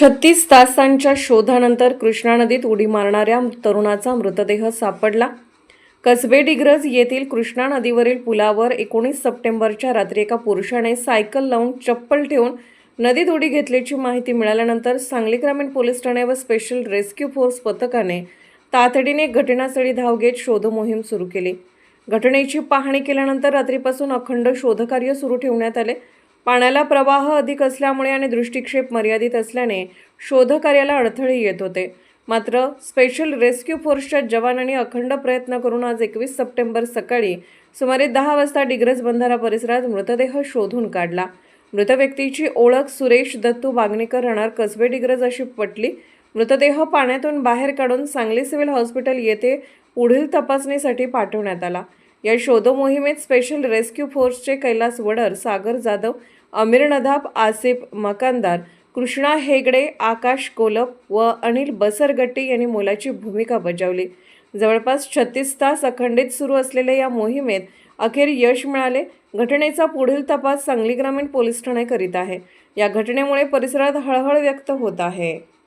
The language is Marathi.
छत्तीस तासांच्या शोधानंतर कृष्णा नदीत उडी मारणाऱ्या तरुणाचा मृतदेह सापडला. कसबे डिग्रज येथील कृष्णा नदीवरील पुलावर एकोणीस सप्टेंबरच्या रात्री एका पुरुषाने सायकल लावून चप्पल ठेवून नदीत उडी घेतल्याची माहिती मिळाल्यानंतर सांगली ग्रामीण पोलीस ठाणे व स्पेशल रेस्क्यू फोर्स पथकाने तातडीने घटनास्थळी धाव घेत शोधमोहीम सुरू केली. घटनेची पाहणी केल्यानंतर रात्रीपासून अखंड शोधकार्य सुरू ठेवण्यात आले. पाण्याला प्रवाह अधिक असल्यामुळे आणि दृष्टिक्षेप मर्यादित असल्याने शोधकार्याला अडथळे येत होते. मात्र स्पेशल रेस्क्यू फोर्सच्या जवानांनी अखंड प्रयत्न करून आज एकवीस सप्टेंबर सकाळी सुमारे दहा वाजता डिग्रज बंधारा परिसरात मृतदेह शोधून काढला. मृत व्यक्तीची ओळख सुरेश दत्तू बागणेकर राहणार कसबे डिग्रज अशी पटली. मृतदेह पाण्यातून बाहेर काढून सांगली सिव्हिल हॉस्पिटल येथे पुढील तपासणीसाठी पाठवण्यात आला. या शोध मोहिमेत स्पेशल रेस्क्यू फोर्सचे कैलास वडर सागर जाधव अमीर नदाब आसिफ मकानदार कृष्णा हेगडे आकाश कोलप व अनिल बसरगट्टी यांनी मोलाची भूमिका बजावली. जवळपास छत्तीस तास अखंडित सुरू असलेल्या या मोहिमेत अखेर यश मिळाले. घटनेचा पुढील तपास सांगली ग्रामीण पोलीस ठाणे करीत आहे. या घटनेमुळे परिसरात हळहळ व्यक्त होत आहे.